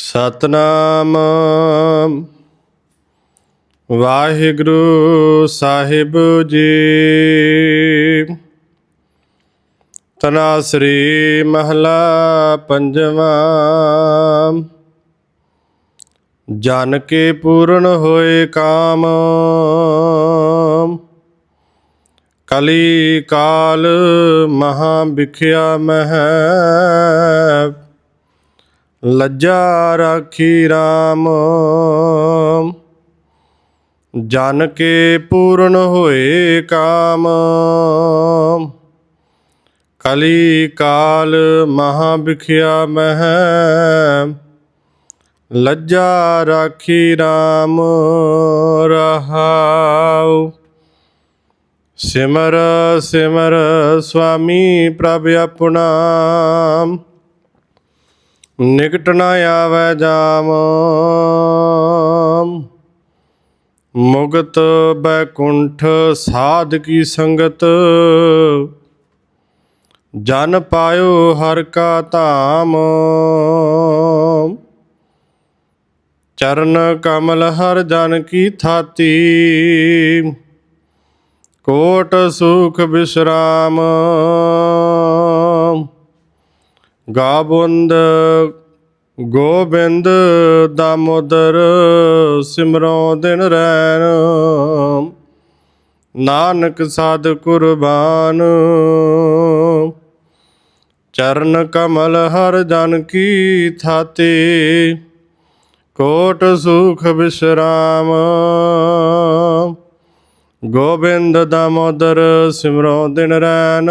ਸਤਨਾਮ। ਵਾਹਿਗੁਰੂ ਸਾਹਿਬ ਜੀ। ਤਨਾ ਸ੍ਰੀ ਮਹਲਾ ਪੰਜਵਾ। ਜਨ ਕੇ ਪੂਰਨ ਹੋਏ ਕਾਮ। ਕਲੀ ਕਾਲ ਮਹਾ ਵਿਖਿਆ ਮਹਿ। ਲੱਜਾ ਰਾਖੀ RAM ਜਨ ਕੇ ਪੂਰਨ ਹੋਏ ਕਾਮ। ਕਲੀ ਕਾਲ ਮਹਾ ਵਿਖਿਆ ਮਹਿ। ਲੱਜਾ ਰਾਖੀ RAM ਰਹਾਉ। ਸਿਮਰ ਸਿਮਰ ਸੁਆਮੀ ਪ੍ਰਭ ਆਪਣਾ। ਨਿਕਟ ਨ ਆਵੈ ਜਾਮ। ਮੁਗਤ ਬੈਕੁੰਠ ਸਾਧ ਕੀ ਸੰਗਤ। ਜਨ ਪਾਇਓ ਹਰ ਕਾ ਧਾਮ। ਚਰਨ ਕਮਲ ਹਰ ਜਨ ਕੀ ਥਾਤੀ। ਕੋਟ ਸੁਖ ਬਿਸਰਾਮ। ਗਾਬੁੰਦ ਗੋਬਿੰਦ ਦਾਮੋਦਰ ਸਿਮਰੋ ਦਿਨ ਰੈਣ। ਨਾਨਕ ਸਾਧ ਕੁਰਬਾਨ। ਚਰਨ ਕਮਲ ਹਰ ਜਨ ਕੀ ਥਾਤੇ। ਕੋਟ ਸੁਖ ਬਿਸਰਾਮ। ਗੋਬਿੰਦ ਦਾਮੋਦਰ ਸਿਮਰੋ ਦਿਨ ਰੈਣ।